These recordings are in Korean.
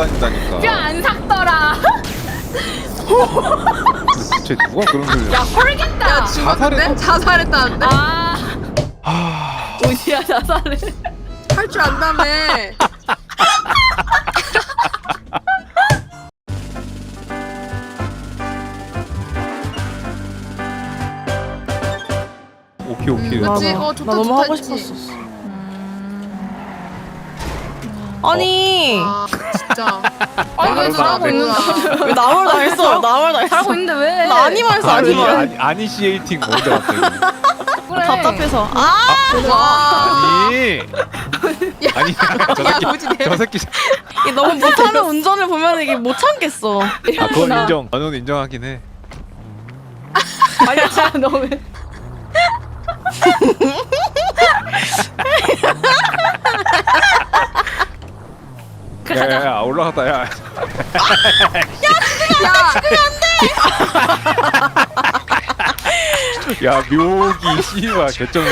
다닌다니까. 뼈안 삭더라. 쟤 누가 그런 소리? 야 헐겠다. 야 죽었는데? 자살했어? 자살했다는데? 아 아, 어디야 자살해? 할 줄 안다며 오케이 오케이. 맞아. 맞아. 어, 좋다, 나 너무 좋다 하고 했지. 싶었어. 아니 아 진짜 아니 왜 잘하고. 있는데? 왜 나월 다 했어? 나월 다 했어. 잘하고 있는데 왜? 나 아니만 했어 아니 아니만. 아니 아니시에이팅 뭔데 갑자기? 그래. 답답해서. 아 와 아니 아니 저 야, 새끼 저 새끼 이게 너무 못하는 운전을 보면 이게 못 참겠어. 아 그건 인정 나는 인정하긴 해 아니야 진짜 너 왜? 야야야 올라갔다 야 야, 야 묘기 씨발 개쩌네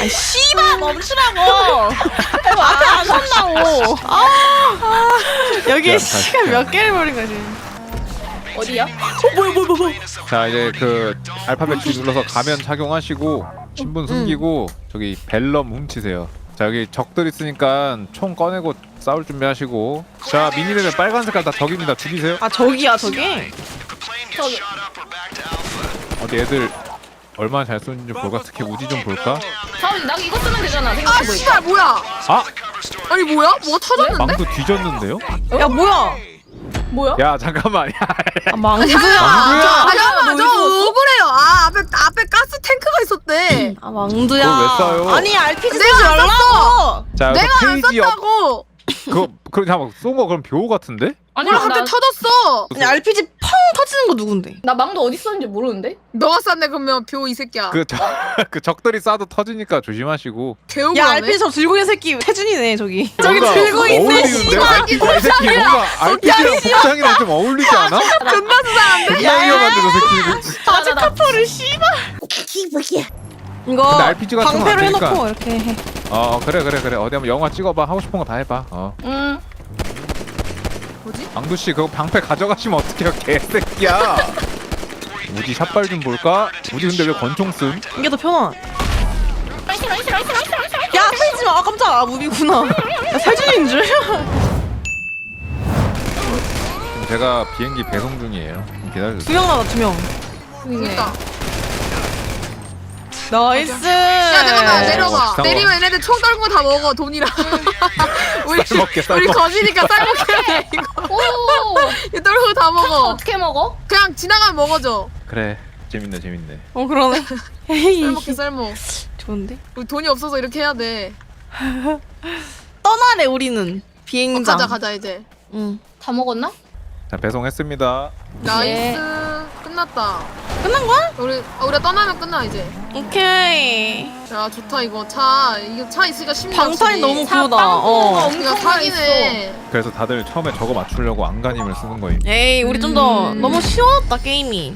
아 씨발 멈추라고. 앞에 안 선다고. 아, 아 여기 야, 시간 다시. 몇 개를 버린 거지. 어디야? 자 이제 그 알파벳 키 눌러서 가면 착용하시고 신분 숨기고 저기 벨럼 훔치세요 자 여기 적들 있으니까 총 꺼내고 싸울 준비하시고 자 미니맵에 빨간 색깔 다 적입니다 죽이세요 아 저기야 저기. 저기 어디 애들 얼마나 잘 쏘는지 볼까 특히 우지 좀 볼까 사우리 나 이거 쓰면 되잖아 아 생각해보니까. 씨발 뭐야 아 아니 뭐야? 뭐가 터졌는데? 망도 뒤졌는데요 야 뭐야? 뭐야? 야 잠깐만 야 아 망두야. 망두야. 잠깐만 저 억울해요 아 앞에 탱크가 있었대 아. 그걸 왜 쏴요? 아니 RPG 내가 쓰지 안 말라고. 자 여기서 내가 안 페이지 썼다고 그거 그럼 잠깐 쏜거 그럼 벼우 같은데 아니 뭐야 나, 갑자기 터졌어 아니 RPG 펑 터지는 거 누군데? 나 망도 어디 있었는지 모르는데? 너가 쐈네 그러면 뷰 이 새끼야 그, 저, 그 적들이 쏴도 터지니까 조심하시고 개억울하네 야 RPG 저 들고 있는 새끼 태준이네 저기. 저기 뭔가 들고 있네. 어울리는데 씨발. 이 새끼 뭔가 RPG랑 복장이랑 좀 어울리지 않아? 존나 수상한데? 존나 위험한데 저 새끼 아직 카포를 씨발. 이거 근데 RPG 같은 방패로 되니까. 해놓고 이렇게 해. 어 그래 그래 그래 어디 한번 영화 찍어봐 하고 싶은 거 다 해봐 어 응. 뭐지? 왕두씨 그거 방패 가져가시면 어떡해요 개새끼야 우지 샷발 좀 볼까? 우지 근데 왜 권총 씀? 이게 더 편하. 나이스 나이스 나이스 나이스 나이스. 야 살지 마. 아 깜짝. 아 무비구나. 야 살준인 줄. 지금 제가 비행기 배송 중이에요 기다려주세요 두명 나다 두 명. 그니까 나이스. 야 잠깐만 내려가 잠깐만. 내리면 얘네들 총 떨고 다 먹어 돈이랑 우리 쌀 먹게, 쌀 우리 먹게. 거지니까 쌀 먹게 돼 이거 오. 이거 떨고 다 먹어 어떻게 먹어? 그냥 지나가면 먹어줘 그래 재밌네 재밌네 어 그러네. 에이. 쌀 먹게 쌀 먹 좋은데. 우리 돈이 없어서 이렇게 해야 돼 떠나래 우리는 어, 비행장. 가자 가자 이제 응. 다 먹었나? 자 배송했습니다 나이스 끝났다 끝난 거야? 우리 아, 우리가 떠나면 끝나 이제 오케이. 야 좋다 이거 차 이거 차 있으니까 쉽네 방탄이 너무. 빵꾸가 어. 엄청 이거 사기네 그래서 다들 처음에 저거 맞추려고 안간힘을 쓰는 거임 에이 우리 좀 더 음. 너무 쉬웠다 게임이.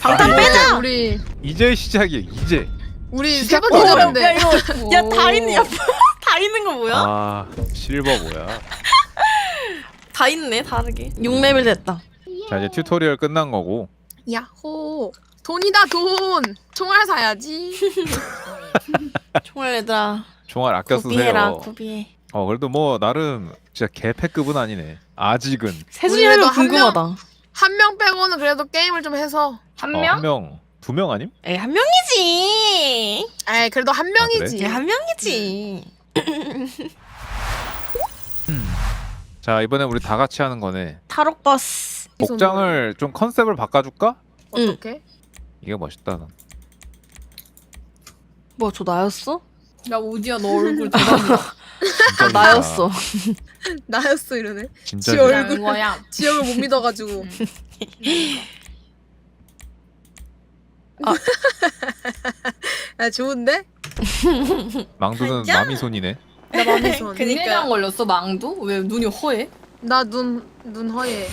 방탄 아, 빼자. 우리 이제 시작이야 이제 우리 세 시작- 번째 어, 잡는데 야 이거 오. 야다 있는 야다 있는 거 뭐야? 아 실버 뭐야 다 있네 다르게. 6레벨 됐다. 자 이제 튜토리얼 끝난 거고 야호 돈이다 돈 총알 사야지 총알 얘들아. 총알 아껴 구비해라 쓰세요 구비해. 어 그래도 뭐 나름 진짜 개패급은 아니네 아직은 세준이 우리 그래도 하면 한 명- 궁금하다. 한 명 빼고는 그래도 게임을 좀 해서 한 어, 명? 한 명, 두 명 아님? 에이 한 명이지. 에이 그래도 한 명이지 얘한 명이지. 자 이번에 우리 다 같이 하는 거네 탈옥 버스. 이 복장을 좀 컨셉을 바꿔줄까? 어떻게? 이게 멋있다 난. 뭐야 저 나였어? 야 오지야 너 얼굴 대박이야. 진짜 나였어. 나였어 이러네 진짜 지 진짜. 얼굴. 거야. 지역을 못 믿어가지고 야 좋은데? 망두는 가자. 마미손이네 나 마음에 서 그니까 걸렸어 망도? 왜 눈이 허해? 나눈 눈 허예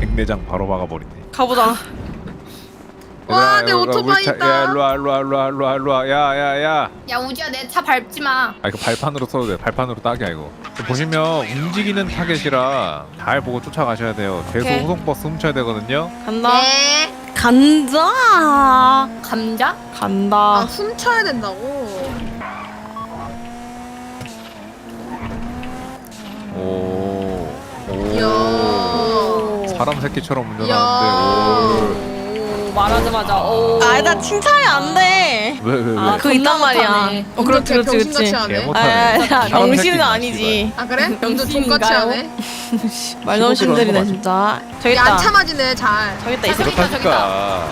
백내장 바로 박아버리네 가보자. 와, 내 이거, 이거 오토바이 차- 있다. 야 일로와 일로와 일로와 일로와 일로와 야 야 야 야 우지야 내 차 밟지 마. 아 이거 발판으로 써도 돼 발판으로 딱이야 이거 보시면 움직이는 타겟이라 잘 보고 쫓아가셔야 돼요 계속 오케이. 호송버스 훔쳐야 되거든요 간다. 네. 간다. 감자? 아 간다. 훔쳐야 된다고. 오. 오. 사람 새끼처럼 운전하는데 오, 말하자마자 오. 아, 나 칭찬이 안 돼. 오. 왜왜 왜? 아, 그거 있단 말이야. 어, 그렇지, 그렇지, 그렇지. 개 못- 아, 못하네. 새끼지, 아 아니지. 그래? 병신인가요? 족같이 하네. 말넘심들이네 진짜. 저기 야, 있다. 안 참아지네 잘. 저기 있다 이 아, 새끼. 저기 있다, 그렇다니까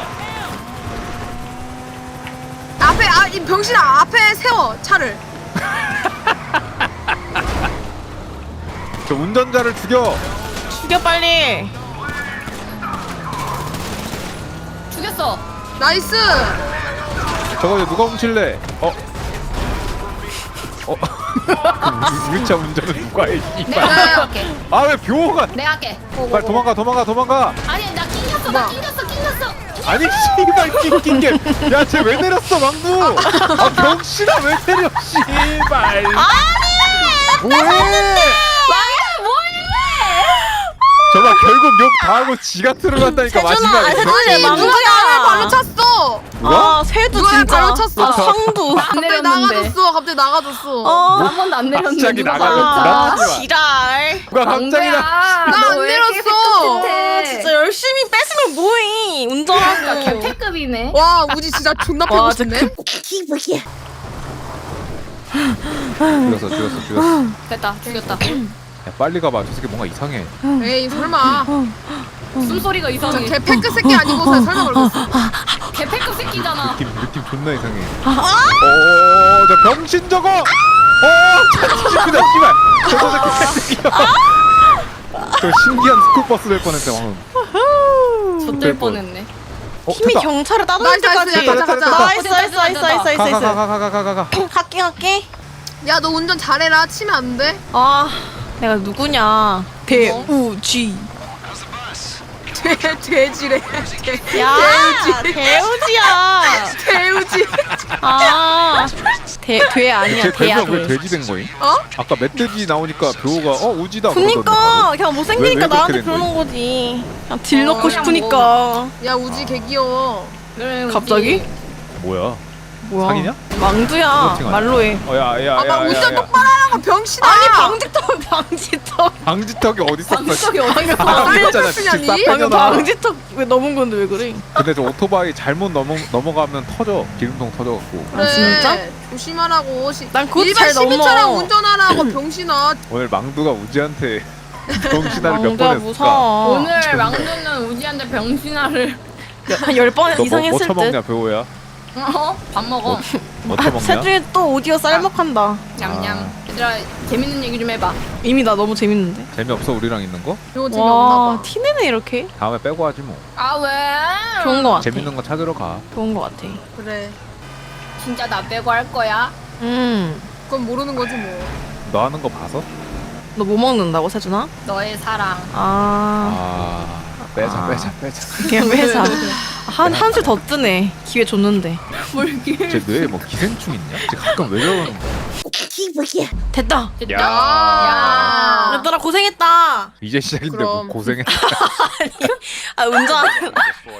앞에 아이 병신아 앞에 세워 차를. 저 운전자를 죽여 죽여 빨리. 죽였어. 나이스. 저거 누가 훔칠래? 어? 어? 우리 차 운전은 누가 해? 내가 할게. 아왜 뷰호가 내가 할게. 빨리 도망가 도망가 도망가 아니 나 낑겼어. 나 낑겼어. 낑겼어. 아니 씨발 낑낑게 야쟤 왜 내렸어 망두 아 병신아 왜 내려 씨발 아니 뭐해 저봐 결국 욕 다 하고 지가 들어간다니까 세준아, 마지막에 내 누가. 나를 발로 찼어. 누가? 아, 새도 누가 진짜. 발로 찼어? 아, 성두. 안 갑자기 내렸는데. 나가줬어. 갑자기 나가줬어. 어. 한 번도 안 내렸는데. 갑자기 누가 나갔다. 불안- 아, 지랄. 누가 갑자기 나나 나 안 내렸어. 아, 진짜 열심히 뺐으면 뭐해. 운전하고. 개패급이네. 와 우지 진짜 존나 패고 와, 싶네. 죽였어 죽였어 죽였어 됐다. 죽였다. 야, 빨리 가봐. 저 새끼 뭔가 이상해. 에이 설마 숨소리가 이상해. 개패크 새끼 아니고서 설마 모르겠어 개패급 새끼잖아. 느낌 느낌 존나 이상해. 아, 아! 어, 저 병신 저거. 어, 차치십니다 씨발. 저 새끼 새끼야. 아! 저 신기한 스쿨버스 될 뻔했어 방금. 젖될 뻔했네. 어, 힘이 됐다. 경찰을 따돌릴 나이스, 나이스, 나이스, 나이스, 나이스 나이스 나이스 나이스 나이스 가가가가가가가. 갈게 갈게 야너 운전 잘해라 치면 안돼 아 내가 누구냐? 대우지. 돼 돼지래. 돼- 야, 대우지야. 돼우지. 아, 대, 돼 아니야, 제 대야, 별명 왜 돼. 돼지 된 거임? 어? 아까 멧돼지 나오니까 묘가 어 우지다 그니까 그냥 못생기니까 그렇게 나한테 된 그러는 거지. 그냥 딜 어, 넣고 그냥 싶으니까. 야 우지 개 귀여워. 그래, 갑자기? 뭐야 뭐야? 사기냐? 망두야. 아니야? 말로 해. 어 야 야야야 아막 운전 똑바로 하라고 병신아. 아니 방지턱 방지턱. 방지턱이 어디 있었어 방석이 어디 있어? 아, 있잖아? 지금 싹 방금 빼잖아 방지턱 왜 넘은 건데 왜 그래? 근데 저 오토바이 잘못 넘어, 넘어가면 터져 기름통 터져갖고 그래. 아, 진짜? 조심하라고. 시, 난 그것도 일반 잘 넘어. 시민처럼 운전하라고 병신아. 오늘 망두가 우지한테 병신아를 몇 망두야 번 했을까 무서워. 오늘 망두는 우지한테 병신아를 한열 번너뭐 이상 뭐 했을 처먹냐 듯. 배우야? 어? 밥 먹어. 뭐 처먹냐? 세준이 또 오디오 쌀먹한다. 냠냠. 아. 얘들아 재밌는 얘기 좀 해봐. 이미 나 너무 재밌는데. 재미없어 우리랑 있는 거? 이거 재미없나 와 봐. 티내네 이렇게. 다음에 빼고 하지 뭐 아 왜? 좋은 거 같아. 재밌는 거 찾으러 가 좋은 거 같아. 그래. 진짜 나 빼고 할 거야? 음. 그건 모르는 거지 뭐. 너 하는 거 봐서? 너 뭐 먹는다고 세준아? 너의 사랑. 아. 아 빼자 아. 빼자 빼자 그냥 회사. 한 한술 더 뜨네. 기회 줬는데. 뭘 기회? 쟤 뇌에 뭐 기생충 있냐? 쟤 가끔 왜 저러는 거야? 됐다. 됐다. 야. 야. 얘들아 고생했다. 이제 시작인데 뭐 그럼. 고생해 아 운전.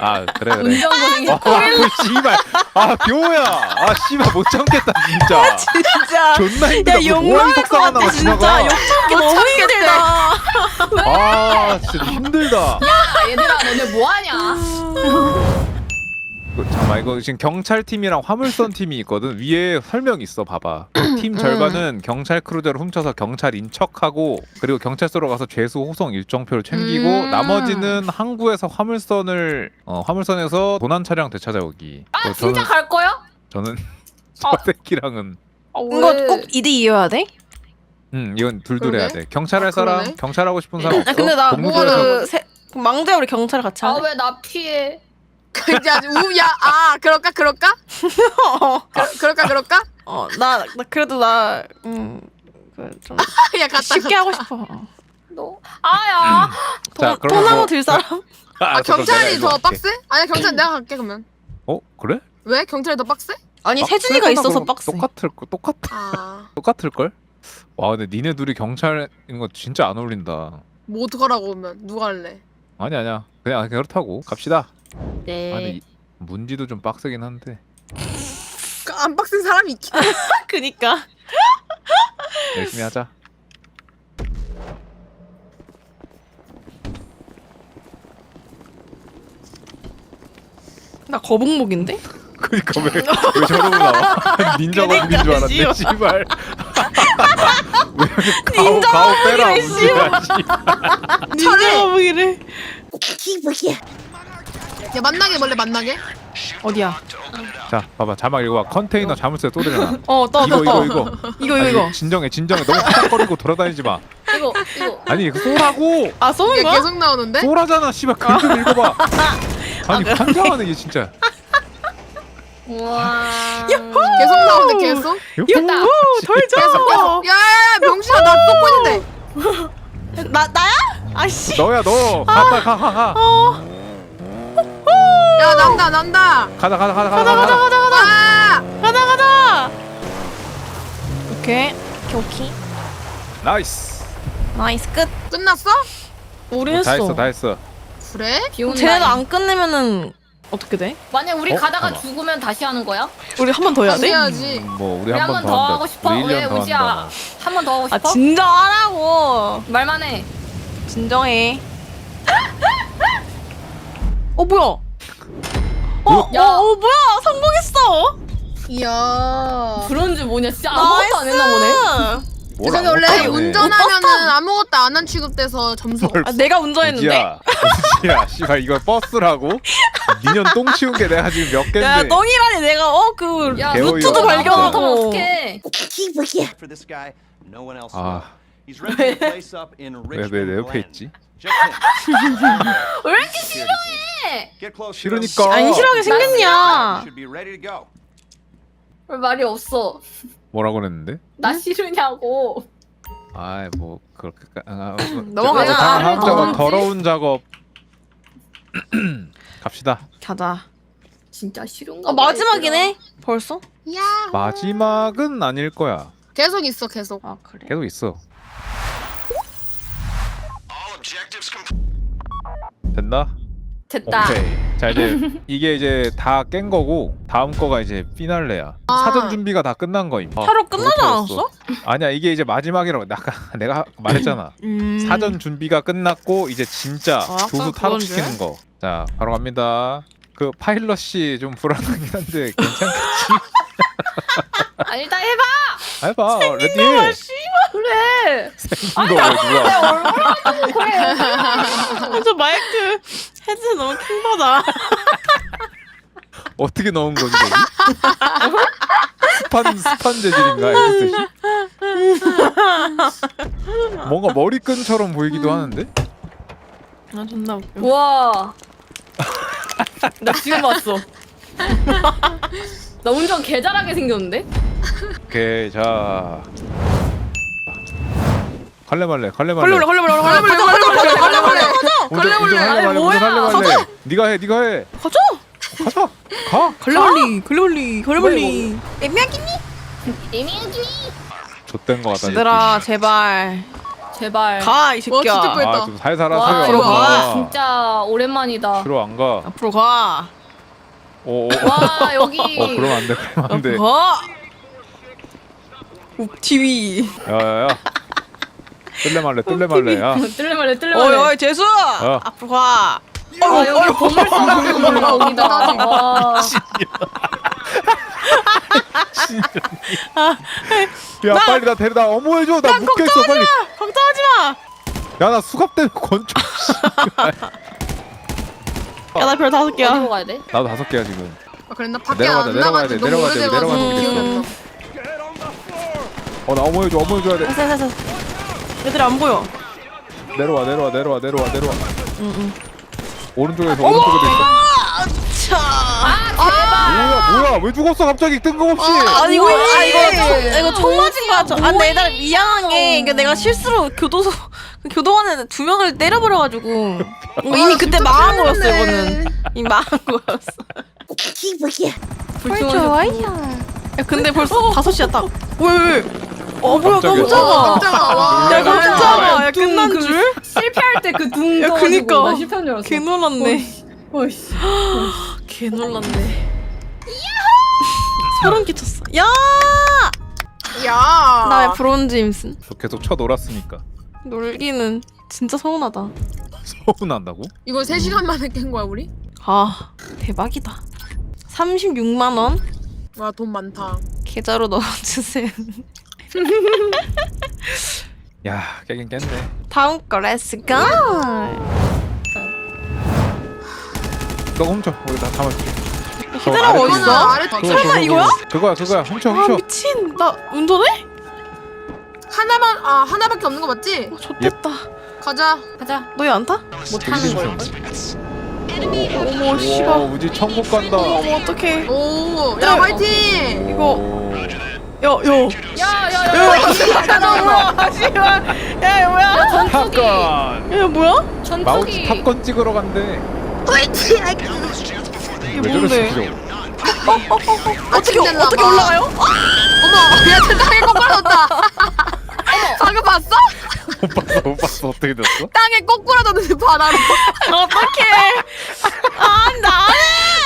아 그래 그래 운전 고생했어. 아 씨발 아 교호야 아 씨발 못 참겠다 진짜 진짜. 존나 야 힘들다 무슨 욕먹을 호환 것 속상 같아 하나가 진짜. 지나가 욕 참기 너무 힘들다. 아 진짜 힘들다 야 얘들아 너네 뭐하냐? 그, 잠깐만 이거 지금 경찰팀이랑 화물선 팀이 있거든 위에 설명 있어 봐봐 팀 절반은 경찰 크루저를 훔쳐서 경찰인 척하고 그리고 경찰서로 가서 죄수 호송 일정표를 챙기고 음. 나머지는 항구에서 화물선을 어, 화물선에서 도난 차량 되찾아오기 아 어, 진짜 저는 갈 거야? 저는 저 아. 새끼랑은 아, 이거 왜? 꼭 2대 2여야 돼? 음 이건 둘둘 그러네. 해야 돼 경찰 할 아, 사람 그러네. 경찰 하고 싶은 사람 없어 아 근데 나 동료들에서 그 세, 그 망자야 우리 경찰 같이 아 하자. 왜나 피해? 야 우야 아 그럴까 그럴까? 어, 그러, 그럴까 그럴까? 어, 나, 나 그래도 나, 음, 그좀 야 갔다. 쉽게 하고 싶어. 너 아야. 자 돈, 그러면 뭐- 들 사람? 아 그럼 내가 경찰이 더. 빡세? 아니야 경찰 내가 갈게 그러면. 어 그래? 왜 경찰이 더 빡세? 아니 아, 세준이가 그래, 있어서 그럼 빡세. 똑같을 거 똑같 아, 똑같을 걸? 와 근데 니네 둘이 경찰인 거 진짜 안 어울린다. 뭐 어떡하라고 하면 누가 할래? 아니 아니야 그냥 그렇다고 갑시다. 아 네. 근데 이- 문지도 좀 빡세긴 한데 그안 빡센 사람이 있긴 해. 그니까. 열심히 하자. 나 거북목인데? 그니까 왜, 왜 저러고 나와? 닌자 거북인 줄 알았네 씨발 왜 가오 닌자 가오 빼라 거북이래, 문지야 씨. 닌자 거북이래. 야 만나게 원래 만나게? 어디야? 자 봐봐 자막 읽어봐 컨테이너 자물쇠 또 되잖아 어, 떠, 이거 떠, 떠. 이거 이거 이거, 아니, 이거. 진정해 진정해 너무 푸닥거리고 돌아다니지 마 이거 이거. 아니 이거 쏘라고 아, 쏘는 야 거야? 계속 나오는데? 쏘라잖아 씨발 글좀 읽어봐 아니 환장하네 이게 진짜 우와. 계속 나오는데 계속? 됐다. 오, 덜져. 야야야 명신아 나 쏘고 있는데 나, 나야? 아씨. 너야 너 가다 가 가 가. 야 난다 난다 가자 가자 가자 가자 가자, 가자, 가자, 가자. 아 가자, 가자. 오케이. 오케이, 오케이. 나이스 나이스, 끝. 끝났어? 우리 다 했어. 했어 다 했어 그래? 비 온다. 쟤네도 안 끝내면은 어떻게 돼? 만약 우리 어? 가다가 잠깐만. 죽으면 다시 하는 거야? 우리 한 번 더 해야 다시 돼? 해야지 음, 뭐 우리 우리 한한번번더더 한다 하고 싶어? 우리 왜 1년 더 우지야? 한다 한 번 더 하고 아 싶어? 진정하라고. 말만 해. 진정해. 어 뭐야? 어, 뭐? 야. 어, 어 뭐야? 성공했어. 이야 브론즈 뭐냐? 진짜 아무것도 안 했나 보네. 아무것도 원래 안 해. 운전하면은 아무것도 안 한 취급돼서 점수 뭘 아, 내가 운전했는데. 우지야 우지야 씨발 이거 버스라고? 미년 똥 치운 게 내가 지금 몇야 갠데 똥이라니 내가 어그 야. 루트도 너 발견하고. 어떡해. for this guy, no one else 아. will. He's renting a place up in 왜 Richmond. 왜내 옆에 Glen. 있지? 왜 이렇게 싫어해? 싫으니까 안실하게 You 생겼냐? should be ready to go. 왜 말이 없어? 뭐라고 그랬는데? 나 싫으냐고. 아이 뭐 그렇게 아, 어, 넘어가자. 저, 다음 다음 작업? 더러운 작업 갑시다 가자. 진짜 싫은가 어 봐, 마지막이네. 벌써? 야 마지막은 아닐 거야 계속 있어 계속 아 그래. 계속 있어 됐나? 됐다. 오케이 자 이제 이게 이제 다 깬 거고 다음 거가 이제 피날레야 사전 준비가 다 끝난 거임 어, 하루 끝나지 않았어? 아니야 이게 이제 마지막이라고 아까 내가 말했잖아 음. 사전 준비가 끝났고 이제 진짜 아, 조수 약간 탈옥시키는 거. 자, 바로 갑니다. 그 파일럿이 좀 불안하긴 한데 괜찮겠지? 아 일단 해봐. 해봐, 레디. 그래. 이거 왜 누가? 저 마이크 헤드 너무 큰 거다. 어떻게 넣은 거지 거기? 스판 스판 재질인가 헤드셋이? 뭔가 머리끈처럼 보이기도 하는데? 아 존나 웃겨. 우와. 나 지금 봤어. 나 운전 개잘하게 생겼는데? 개자. 갈래 말래 갈래 말래 걸레벌레 걸레벌레 걸레벌레 가자 가자 가자 가자 가자 운전 운전 갈래 말래 아니, 네가 해 네가 해. 가자. 가자. 가? 걸레벌리 걸레벌리 걸레벌리 애매하겠니? 좆된 거 같다 얘들아 제발. 제발. 가이 새끼야. 뻔- 아좀 살살 와, 하세요. 들어가. 진짜 오랜만이다. 들어 안가. 앞으로 가. 오, 오. 와 여기. 어, 그러면 안 돼. 그러면 안 돼. 앞으로 가. 욱 TV. 야야야. 뜰래 말래. 뜰래 말래. 야. 뜰래 말래 뜰래 말래. 어이 재수. 앞으로 가. 와 여기 보물섬 여기다. 와. 야, 빨리 나 데려다. 어머 해줘. 나 묶여 있어. 빨리. 걱정하지 마. 야, 나 수갑 때문에 권총. 야 나 별 다섯 개야. 어디로 가야 돼? 나도 다섯 개야 지금. 아, 그래 나 밖에 내려가자, 안 내려가야 돼, 너무 내려가야 돼, 오래돼가지고 내려가는 기억이 안 나. 어, 나 어머 해줘. 어머 해줘야 돼. 됐어 됐어. 얘들 안 보여. 내려와, 내려와, 내려와, 내려와, 내려와. 응응. 오른쪽에서 오른쪽에도 있어. 차. 뭐야, 뭐야? 왜 죽었어 갑자기 뜬금없이? 아 이거 아 이거? 총 이거 총 맞은 거야. 저- 아 근데 얘들아 미안한 게 이게 내가 실수로 교도소 그 교도관에 두 명을 때려버려가지고 이거 이미 그때 망한 거였어 이거는 이미 망한 거였어. 헐 좋아요. 야 근데 벌써 다섯 시야 딱. 왜 왜? 어 뭐야 깜짝이야. 깜짝아. 야 깜짝아. 야 둥, 끝난 그 줄? 실패할 때 그둥 야, 그니까. 나 실패한 줄 알았어 개 놀랐네. 어이씨 개 놀랐네. 소름 끼쳤어. 야! 야. 나왜 브론즈 임슨? 계속 쳐 놀았으니까 놀기는 진짜 서운하다. 서운한다고? 이거 3 시간 만에 깬 거야 우리? 아 대박이다. 36만 원 와 돈 많다. 계좌로 넣어주세요. 야 깨긴 깼네 다음 거 렛츠 고. 너 훔쳐 우리 다 담아줄게 히드라. 아래 그거, 설마 그거, 이거야? 그거야 그거야 훔쳐 아 훔쳐 미친. 나 운전해? 하나만 아 하나밖에 없는 거 맞지? 어, 좋됐다. 가자. 가자 너희 안 타? 못하는 걸걸? 어머 와 씨발. 우지 천국 간다 어머 어떡해. 오, 네. 야 화이팅. 이거 오. 야 야. 야야야 야 씨발. 야 뭐야? 전투기 탑건 야 뭐야? 마우스 전투기 탑건 찍으러 간대 화이팅. 이게 왜 뭔데? 저랬어 어떻게 됐나 어떻게 봐. 올라가요? 어머, 못 봤어 못 봤어 어떻게 됐어? 땅에 거꾸로 졌는데 바다로. 어떡해. 아 나는.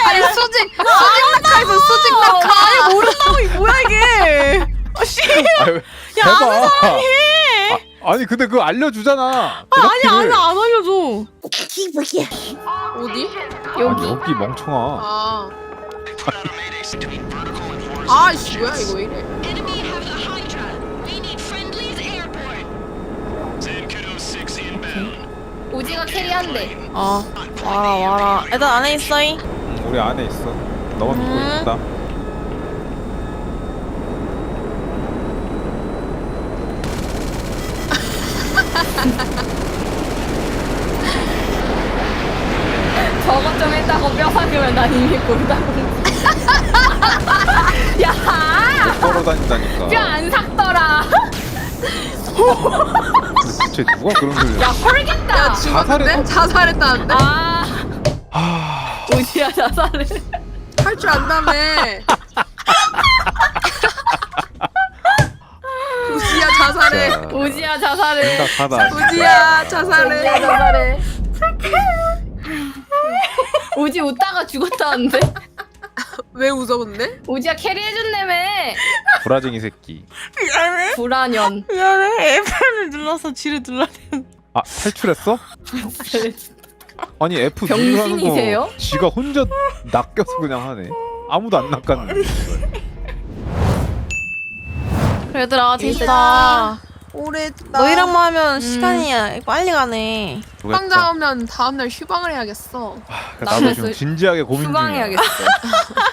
아니 수직 수직 낙하에서 수직 낙하. 아니 모른다고 이게 뭐야 이게? 아 씨. 아유, 야 아는 사람이 해. 아, 아니 근데 그거 알려주잖아 아, 아니 아니 안 알려줘. 어디? 여기 여기 멍청아 아. 아이씨 뭐야 이거 왜 이래? 오지가 캐리한대 아 와라 와라. 애들 안에 있어이. 응, 우리 안에 있어 너만 믿고 음. 있다 저것 좀 했다고 뼈 사귀면 난 이미 골다공지 야! 걸어 다닌다니까 뼈 안 삭더라 대체 누가 그런 소리를 야 헐겠다 야 죽었는데? 자살했어? 자살했다는데? 아 하... 오지야 자살해 할 줄 안다며. 우지야 자살해. 진짜 오지야 자살해 우지야 오지야 자살해. 자살해 오지 웃다가 죽었다는데? 왜 웃어 근데? 오지야 캐리해준다며 브라쟁이 새끼 미안해. 불안연 미안해. F를 눌러서 G를 눌러야 돼. 아 탈출했어? 아니 F 누르라는 병신이세요? 거 지가 혼자 낚여서 그냥 하네 아무도 안 낚았는데 얘들아 진짜 오래 너희랑만 하면 시간이 빨리 가네. 휴방 잡으면 다음날 휴방을 해야겠어. 나도 나는 지금 진지하게 고민 중이야 휴방해야겠어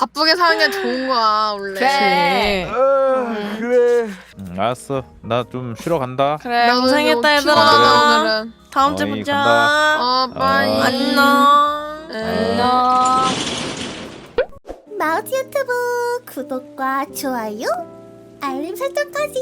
바쁘게 사는 게 좋은 거야 원래. 그래. 아, 그래 응, 알았어 나 좀 쉬러 간다 그래 나도 고생했다 피곤하다, 얘들아. 오늘은. 다음 주에 어이, 보자. 어 빠이. 어. 안녕. 에. 안녕 마우스 유튜브 구독과 좋아요, 알림 설정까지.